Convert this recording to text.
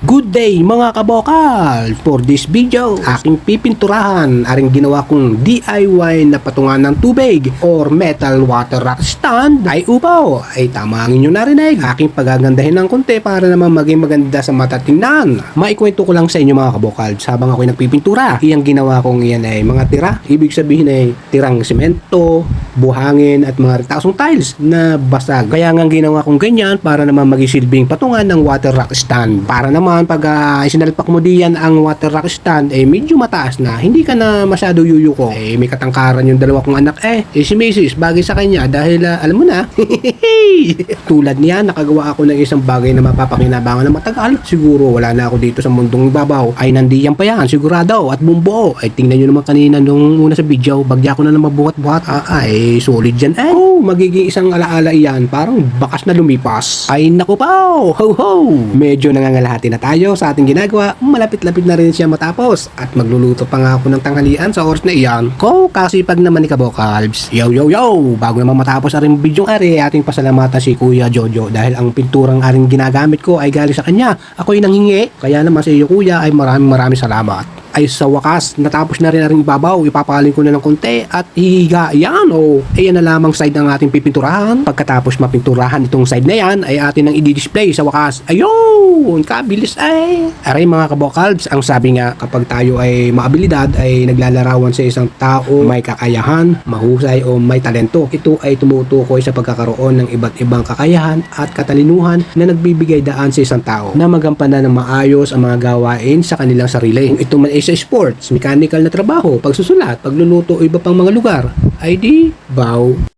Good day mga kabokal! For this video, aking pipinturahan aring ginawa kong DIY na patungan ng tubig or metal water rock stand ay upaw. Ay tama ang inyong narinig. Aking pagagandahin ng konti para naman maging maganda sa mata tingnan. Maikwento ko lang sa inyo mga kabokal habang ako'y nagpipintura. Iyang ginawa kong iyan ay mga tira. Ibig sabihin ay tirang semento, buhangin at mga retasong tiles na basag. Kaya nga ginawa kong ganyan para naman maging silbing patungan ng water rock stand. Para naman pag uh, isinalpak mo diyan ang water rock stand eh medyo mataas na. Hindi ka na masyado yuyuko. Eh may katangkaran yung dalawa kong anak eh. Eh si Mrs. bagay sa kanya dahil ah, alam mo na. Tulad niya nakagawa ako ng isang bagay na mapapakinabangan na matagal. Siguro wala na ako dito sa mundong ibabaw. Ay nandiyan pa yan sigurado at bumbuo. Ay tingnan nyo naman kanina nung una sa video. Bagya ko na naman buhat-buhat. Ah, ay solid dyan eh. Oh, magiging isang alaala iyan. Parang bakas na lumipas. Ay naku pa. Ho ho. Medyo nangangalahati na tayo sa ating ginagawa. Malapit-lapit na rin siya matapos. At magluluto pa nga ako ng tanghalian sa oras na iyan. Ko, kasi pag naman ni Kabokalbs. Yo yo yo. Bago naman matapos aring bidyong ari, ating pasalamatan si Kuya Jojo dahil ang pinturang aring ginagamit ko ay galing sa kanya. Ako'y nanghingi. Kaya naman sa iyo Kuya ay maraming maraming salamat ay sa wakas natapos na rin ang ibabaw. Ipapahalin ko na ng konti at hihiga. Yan o ayan na lamang side ng ating pipinturahan. Pagkatapos mapinturahan itong side na yan ay atin nang i-display sa wakas. Ayun kabilis ay. Aray mga kabokalbs ang sabi nga kapag tayo ay maabilidad ay naglalarawan sa isang tao may kakayahan mahusay o may talento. Ito ay tumutukoy sa pagkakaroon ng iba't ibang kakayahan at katalinuhan na nagbibigay daan sa isang tao na magampanan ng maayos ang mga gawain sa kanilang sarili. Kung ito man ay sa sports, mechanical na trabaho, pagsusulat, pagluluto o iba pang mga lugar, ay di.